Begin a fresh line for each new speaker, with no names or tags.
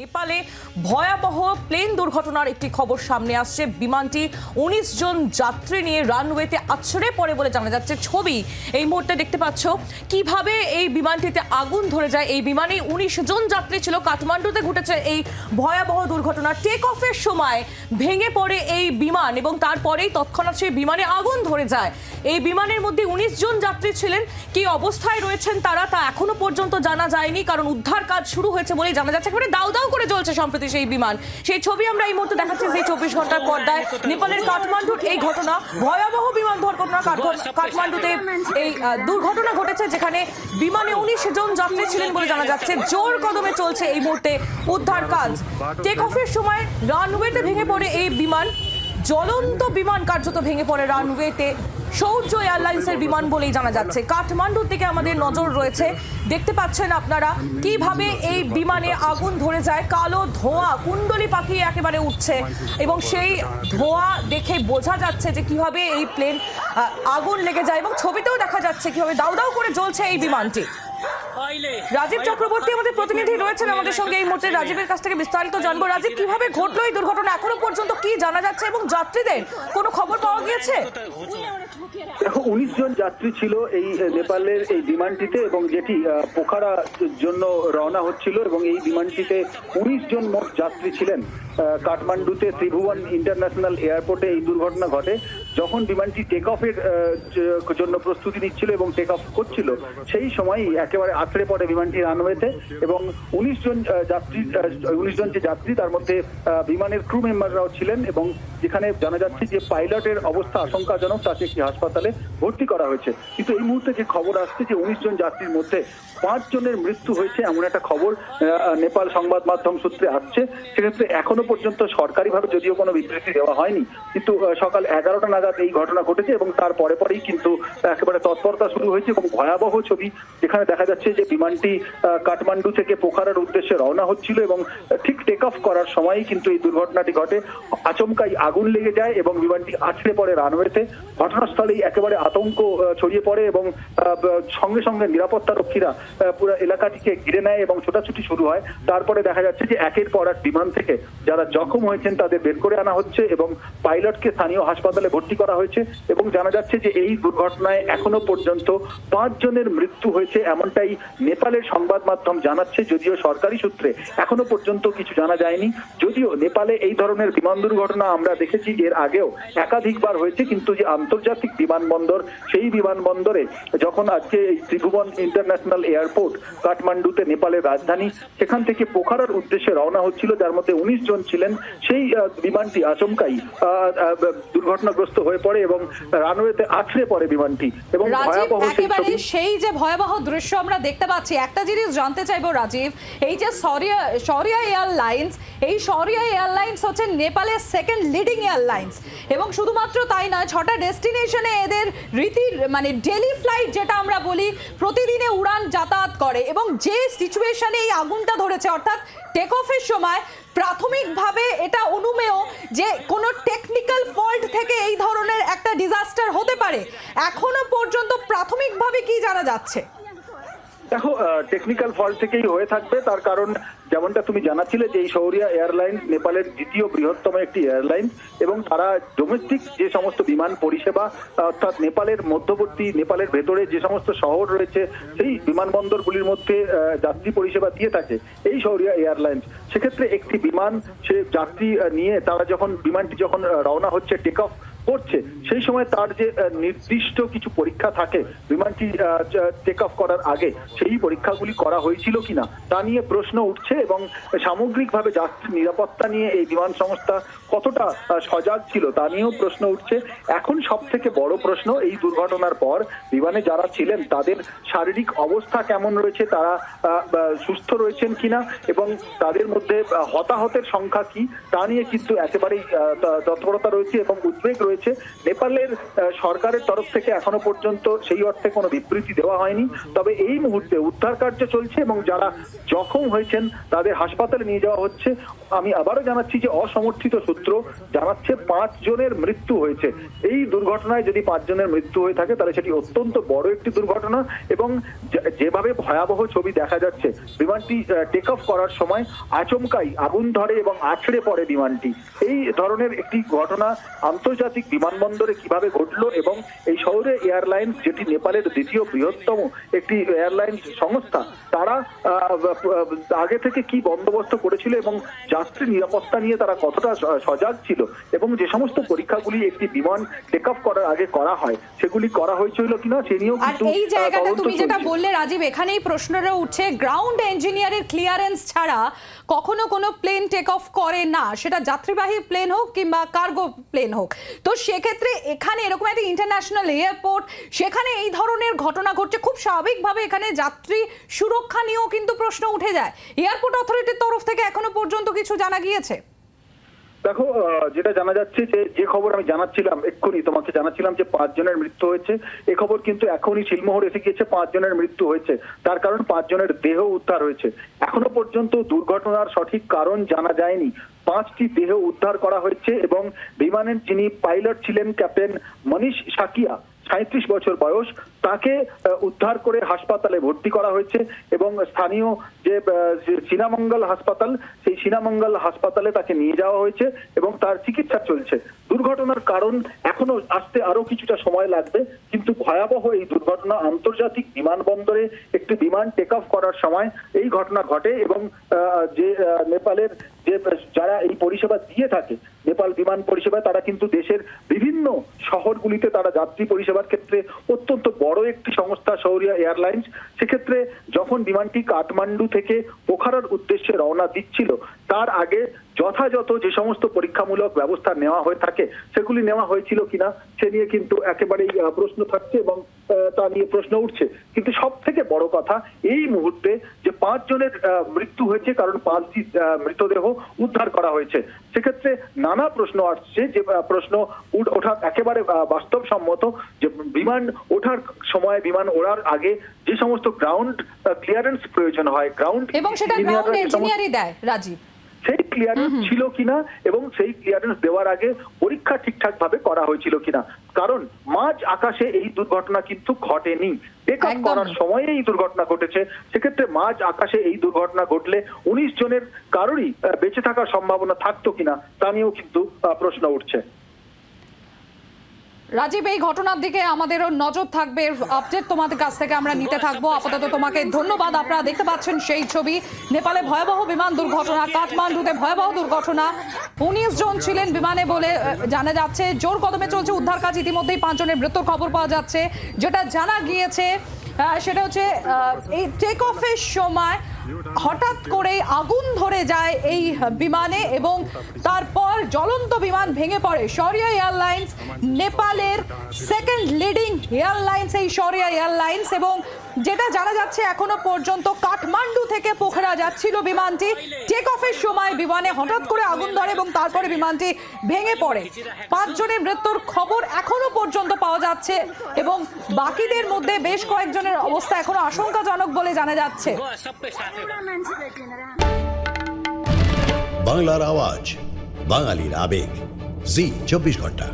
নেপালে ভয়াবহ প্লেন দুর্ঘটনার একটি খবর সামনে আসছে। বিমানটি উনিশ জন যাত্রী নিয়ে রানওয়েতে আছড়ে পড়ে বলে জানা যাচ্ছে। ছবি এই মুহূর্তে দেখতে পাচ্ছ। কীভাবে এই বিমানটিতে আগুন ধরে যায়? এই বিমানে উনিশ জন যাত্রী ছিল। কাঠমান্ডুতে ঘটেছে এই ভয়াবহ দুর্ঘটনা। টেক অফের সময় ভেঙে পড়ে এই বিমান এবং তারপরেই তৎক্ষণাৎ সেই বিমানে আগুন ধরে যায়। এই বিমানের মধ্যে উনিশ জন যাত্রী ছিলেন। কি অবস্থায় রয়েছেন তারা তা এখনও পর্যন্ত জানা যায়নি, কারণ উদ্ধার কাজ শুরু হয়েছে বলেই জানা যাচ্ছে। একেবারে দাউ দাউ করে জ্বলছে সম্প্রতি সেই বিমান। সেই ছবি আমরা এই মুহূর্তে দেখাচ্ছি যে চব্বিশ ঘণ্টার পর্দায় নেপালের কাঠমান্ডুর এই ঘটনা, ভয়াবহ বিমান দুর্ঘটনা কাঠমান্ডুতে এই দুর্ঘটনা ঘটেছে যেখানে বিমানে উনিশ জন যাত্রী ছিলেন বলে জানা যাচ্ছে। জোর কদমে চলছে এই মুহূর্তে উদ্ধার কাজ। টেক অফের সময় রানওয়েতে ভেঙে পড়ে এই বিমান, জ্বলন্ত বিমান কার্যত ভেঙে পড়ে রানওয়েতে সৌর্য এয়ারলাইন্সের বিমান বলেই জানা যাচ্ছে। কাঠমান্ডুর দিকে আমাদের নজর রয়েছে। দেখতে পাচ্ছেন আপনারা কীভাবে এই বিমানে আগুন ধরে যায়। কালো ধোঁয়া কুণ্ডলি পাখি একেবারে উঠছে এবং সেই ধোঁয়া দেখে বোঝা যাচ্ছে যে কীভাবে এই প্লেন আগুন লেগে যায় এবং ছবিতেও দেখা যাচ্ছে কীভাবে দাউ দাউ করে জ্বলছে এই বিমানটি। রাজীব চক্রবর্তী আমাদের প্রতিনিধি রয়েছেন আমাদের সঙ্গে এই মুহূর্তে। রাজীবের কাছ থেকে বিস্তারিত জানব। রাজীব, কীভাবে ঘটলো এই দুর্ঘটনা? এখনও পর্যন্ত কি জানা যাচ্ছে এবং যাত্রীদের কোনো খবর পাওয়া গিয়েছে?
দেখো, উনিশ জন যাত্রী ছিল এই নেপালের এই বিমানটিতে এবং যেটি পোখারা জন্য রওনা হচ্ছিল এবং এই বিমানটিতে উনিশ জন মোট যাত্রী ছিলেন। কাঠমান্ডুতে ত্রিভুবন ইন্টারন্যাশনাল এয়ারপোর্টে এই দুর্ঘটনা ঘটে। যখন বিমানটি টেক অফের জন্য প্রস্তুতি নিচ্ছিল এবং টেক অফ করছিল, সেই সময়ই একেবারে আছড়ে পড়ে বিমানটি রানওয়েতে এবং উনিশ জন যাত্রী উনিশ জন যে যাত্রী, তার মধ্যে বিমানের ক্রু মেম্বাররাও ছিলেন এবং যেখানে জানা যাচ্ছে যে পাইলটের অবস্থা আশঙ্কাজনক, তাকে একটি হাসপাতালে ভর্তি করা হয়েছে। কিন্তু এই মুহূর্তে যে খবর আসছে যে উনিশ জন যাত্রীর মধ্যে পাঁচ জনের মৃত্যু হয়েছে, এমন একটা খবর নেপাল সংবাদ মাধ্যম সূত্রে আসছে, সেক্ষেত্রে এখনও পর্যন্ত সরকারিভাবে যদিও কোনো বিবৃতি দেওয়া হয়নি, কিন্তু সকাল এগারোটা নাগাদ এই ঘটনা ঘটেছে এবং তার পরে পরেই কিন্তু একেবারে তৎপরতা শুরু হয়েছে এবং ভয়াবহ ছবি যেখানে দেখা যাচ্ছে যে বিমানটি কাঠমান্ডু থেকে পোখারার উদ্দেশ্যে রওনা হচ্ছিল এবং ঠিক টেক অফ করার সময়ই কিন্তু এই দুর্ঘটনাটি ঘটে। আচমকাই আগুন লেগে যায় এবং বিমানটি আছড়ে পড়ে রানওয়েতে। ঘটনাস্থলেই একেবারে আতঙ্ক ছড়িয়ে পড়ে এবং সঙ্গে সঙ্গে নিরাপত্তা রক্ষীরা পুরো এলাকাটিকে ঘিরে নেয় এবং ছোটাছুটি শুরু হয়। তারপরে দেখা যাচ্ছে যে একের পর এক বিমান থেকে যারা জখম হয়েছেন তাদের বের করে আনা হচ্ছে এবং পাইলটকে স্থানীয় হাসপাতালে ভর্তি করা হয়েছে এবং জানা যাচ্ছে যে এই দুর্ঘটনায় এখনও পর্যন্ত পাঁচ জনের মৃত্যু হয়েছে এমনটাই নেপালের সংবাদ মাধ্যম জানাচ্ছে, যদিও সরকারি সূত্রে এখনও পর্যন্ত কিছু জানা যায়নি। যদিও নেপালে এই ধরনের বিমান দুর্ঘটনা আমরা দেখেছি, এর আগেও একাধিকবার হয়েছে, কিন্তু যে আন্তর্জাতিক বিমানবন্দর, সেই বিমানবন্দরে যখন আজকে ত্রিভুবন ইন্টারন্যাশনাল এয়ারপোর্ট, কাঠমান্ডুতে নেপালের রাজধানী, সেখান থেকে পোখারার উদ্দেশ্যে রওনা হচ্ছিল, যার মধ্যে উনিশ জন ছিলেন। সেই বিমানটি আচমকাই দুর্ঘটনাগ্রস্ত হয়ে পড়ে এবং রানওয়েতে আছড়ে পড়ে বিমানটি এবং ভয়াবহ সেই
একেবারে সেই যে ভয়াবহ দৃশ্য আমরা দেখতে পাচ্ছি একটা জিনিস জানতে চাইব রাজীব এই যে সরিয়া সরিয়া এয়ারলাইন্স এই সরিয়া এয়ারলাইন্স হচ্ছে নেপালের সেকেন্ড লিডিং এয়ারলাইন্স এবং শুধুমাত্র তাই নয় ছটা ডেস্টিনেশনে এদের রীতির মানে ডেলি ফ্লাইট যেটা আমরা বলি প্রতিদিনে উড়ান যাতায়াত করে এবং যে সিচুয়েশনে এই আগুনটা ধরেছে অর্থাৎ টেক অফের সময় প্রাথমিকভাবে এটা অনুমেয় যে কোনো টেকনিক্যাল ফল্ট থেকে এই ধরনের একটা ডিজাস্টার হতে পারে। এখনও পর্যন্ত প্রাথমিকভাবে কি জানা যাচ্ছে?
দেখো টেকনিক্যাল ফল্ট থেকেই হয়ে থাকবে। তার কারণ যেমনটা তুমি জানাচ্ছিলে যে এই শৌরিয়া এয়ারলাইন নেপালের দ্বিতীয় বৃহত্তম একটি এয়ারলাইন এবং তারা ডোমেস্টিক যে সমস্ত বিমান পরিষেবা অর্থাৎ নেপালের মধ্যবর্তী, নেপালের ভেতরে যে সমস্ত শহর রয়েছে, সেই বিমানবন্দরগুলির মধ্যে যাত্রী পরিষেবা দিয়ে থাকে এই শৌরিয়া এয়ারলাইন্স সেক্ষেত্রে একটি বিমান, সে যাত্রী নিয়ে তারা যখন, বিমানটি যখন রওনা হচ্ছে টেক অফ করছে, সেই সময় তার যে নির্দিষ্ট কিছু পরীক্ষা থাকে, বিমানটি টেক অফ করার আগে, সেই পরীক্ষাগুলি করা হয়েছিল কিনা, তা নিয়ে প্রশ্ন উঠছে এবং সামগ্রিকভাবে যাত্রী নিরাপত্তা নিয়ে এই বিমান সংস্থা কতটা সজাগ ছিল তা নিয়েও প্রশ্ন উঠছে। এখন সব থেকে বড় প্রশ্ন, এই দুর্ঘটনার পর বিমানে যারা ছিলেন, তাদের শারীরিক অবস্থা কেমন রয়েছে, তারা সুস্থ রয়েছেন কিনা এবং তাদের মধ্যে হতাহতের সংখ্যা কি, তা নিয়ে কিন্তু একেবারেই তৎপরতা রয়েছে এবং উদ্বেগ রয়েছে। নেপালের সরকারের তরফ থেকে এখনও পর্যন্ত সেই অর্থে কোনো বিবৃতি দেওয়া হয়নি। তবে এই মুহূর্তে উদ্ধার কার্য চলছে এবং যারা জখম হয়েছেন তাদের হাসপাতালে নিয়ে যাওয়া হচ্ছে। আমি আবারও জানাচ্ছি যে অসমর্থিত সূত্র জানাচ্ছে পাঁচ জনের মৃত্যু হয়েছে। এই দুর্ঘটনায় যদি পাঁচ জনের মৃত্যু হয়ে থাকে, তাহলে সেটি অত্যন্ত বড় একটি দুর্ঘটনা এবং যেভাবে ভয়াবহ ছবি দেখা যাচ্ছে, বিমানটি টেক অফ করার সময় আচমকাই আগুন ধরে এবং আছড়ে পড়ে বিমানটি। এই ধরনের একটি ঘটনা আন্তর্জাতিক বিমানবন্দরে কীভাবে ঘটলো এবং এই শহরে এয়ারলাইন্স যেটি নেপালের দ্বিতীয় বৃহত্তম একটি এয়ারলাইন্স সংস্থা তারা আগে থেকে কি বন্দোবস্ত করেছিল এবং যাত্রী নিরাপত্তা নিয়ে তারা কতটা সজাগ ছিল এবং যে সমস্ত পরীক্ষাগুলি একটি বিমান টেক অফ করার আগে করা হয় সেগুলি করা হয়েছিল কিনা সে নিয়েও কিন্তু
এই জায়গাটা তুমি যেটা বললে রাজীব এখানেই প্রশ্নটা উঠছে গ্রাউন্ড ইঞ্জিনিয়ারের ক্লিয়ারেন্স ছাড়া কখনো কোনো প্লেন টেক অফ করে না সেটা যাত্রীবাহী প্লেন হোক কিংবা কার্গো প্লেন হোক। তো সেক্ষেত্রে এখানে এরকম একটা ইন্টারন্যাশনাল এয়ারপোর্ট সেখানে এই ধরনের ঘটনা ঘটছে। খুব স্বাভাবিকভাবে এখানে যাত্রী সুরক্ষা নিয়েও কিন্তু প্রশ্ন উঠে যায়। এয়ারপোর্ট অথরিটির তরফ থেকে এখনও পর্যন্ত কিছু জানা গিয়েছে?
দেখো যেটা জানা যাচ্ছে যে যে খবর আমি জানাচ্ছিলাম এক্ষুনি, তোমাকে জানাচ্ছিলাম যে পাঁচ জনের মৃত্যু হয়েছে। এ খবর কিন্তু এখনই শিলমোহর এসে গিয়েছে পাঁচ জনের মৃত্যু হয়েছে। তার কারণ পাঁচ জনের দেহ উদ্ধার হয়েছে। এখনও পর্যন্ত দুর্ঘটনার সঠিক কারণ জানা যায়নি। পাঁচটি দেহ উদ্ধার করা হয়েছে এবং বিমানের যিনি পাইলট ছিলেন ক্যাপ্টেন মনীষ সাকিয়া সাঁত্রিশ বছর বয়স, তাকে উদ্ধার করে হাসপাতালে ভর্তি করা হয়েছে এবং স্থানীয় যে সিনামঙ্গল হাসপাতাল, সেই সিনামঙ্গল হাসপাতালে তাকে নিয়ে যাওয়া হয়েছে এবং তার চিকিৎসা চলছে। দুর্ঘটনার কারণ এখনও আসতে আরও কিছুটা সময় লাগবে, কিন্তু ভয়াবহ এই দুর্ঘটনা আন্তর্জাতিক বিমানবন্দরে একটি বিমান টেক অফ করার সময় এই ঘটনা ঘটে এবং যে নেপালের যে যারা এই পরিষেবা দিয়ে থাকে, নেপাল বিমান পরিষেবা, তারা কিন্তু দেশের বিভিন্ন শহরগুলিতে তারা যাত্রী পরিষেবার ক্ষেত্রে অত্যন্ত বড় একটি সংস্থা শৌরিয়া এয়ারলাইন্স। সেক্ষেত্রে যখন বিমানটি কাঠমান্ডু থেকে পোখারার উদ্দেশ্যে রওনা দিচ্ছিল তার আগে যথাযথ যে সমস্ত পরীক্ষামূলক ব্যবস্থা নেওয়া হয়ে থাকে সেগুলি নেওয়া হয়েছিল কিনা সে নিয়ে কিন্তু একেবারেই প্রশ্ন থাকছে এবং তা নিয়ে প্রশ্ন উঠছে। কিন্তু সব থেকে বড় কথা এই মুহূর্তে যে পাঁচ জনের মৃত্যু হয়েছে কারণ পাঁচটি মৃতদেহ উদ্ধার করা হয়েছে। সেক্ষেত্রে নানা প্রশ্ন আসছে যে প্রশ্ন ওঠা একেবারে বাস্তবসম্মত যে বিমান ওঠার সময় বিমান ওড়ার আগে যে সমস্ত গ্রাউন্ড ক্লিয়ারেন্স প্রয়োজন হয় গ্রাউন্ড
এবং সেটা গ্রাউন্ড ইঞ্জিনিয়ারই দেয় রাজীব।
সেই ক্লিয়ারেন্স ছিল কিনা এবং সেই ক্লিয়ারেন্স দেওয়ার আগে পরীক্ষা ঠিকঠাক ভাবে করা হয়েছিল কিনা। কারণ মাঝ আকাশে এই দুর্ঘটনা কিন্তু ঘটেনি। টেক
আপ
করার সময়ে এই দুর্ঘটনা ঘটেছে। সেক্ষেত্রে মাঝ আকাশে এই দুর্ঘটনা ঘটলে উনিশ জনের কারোরই বেঁচে থাকার সম্ভাবনা থাকতো কিনা তা নিয়েও কিন্তু প্রশ্ন উঠছে।
রাজীব, এই ঘটনার দিকে আমাদেরও নজর থাকবে। আপডেট তোমাদের কাছ থেকে আমরা নিতে থাকব। আপাতত তোমাকে ধন্যবাদ। আপনারা দেখতে পাচ্ছেন সেই ছবি। নেপালে ভয়াবহ বিমান দুর্ঘটনা, কাঠমান্ডুতে ভয়াবহ দুর্ঘটনা। উনিশ জন ছিলেন বিমানে বলে জানা যাচ্ছে। জোর কদমে চলছে উদ্ধার কাজ। ইতিমধ্যেই পাঁচজনের মৃত্যুর খবর পাওয়া যাচ্ছে। যেটা জানা গিয়েছে সেটা হচ্ছে এই টেক অফের সময় হঠাৎ করে আগুন ধরে যায় এই বিমানে এবং তারপর জ্বলন্ত বিমান ভেঙে পড়ে। শরিয়া এয়ারলাইন্স নেপালের সেকেন্ড লিডিং এয়ারলাইন্স, এই শরিয়া এয়ারলাইন্স এবং যেটা জানা যাচ্ছে এখনও পর্যন্ত কাঠমান্ডু থেকে পোখরা যাচ্ছিল বিমানটি। টেক অফের সময় বিমানে হঠাৎ করে আগুন ধরে এবং তারপরে বিমানটি ভেঙে পড়ে। পাঁচজনের মৃত্যুর খবর এখনও পর্যন্ত যাচ্ছে এবং বাকিদের মধ্যে বেশ কয়েকজনের অবস্থা এখনও আশঙ্কাজনক বলে জানা যাচ্ছে।
বাংলার আওয়াজ, বাঙালির আবেগ। জি, চব্বিশ ঘণ্টা।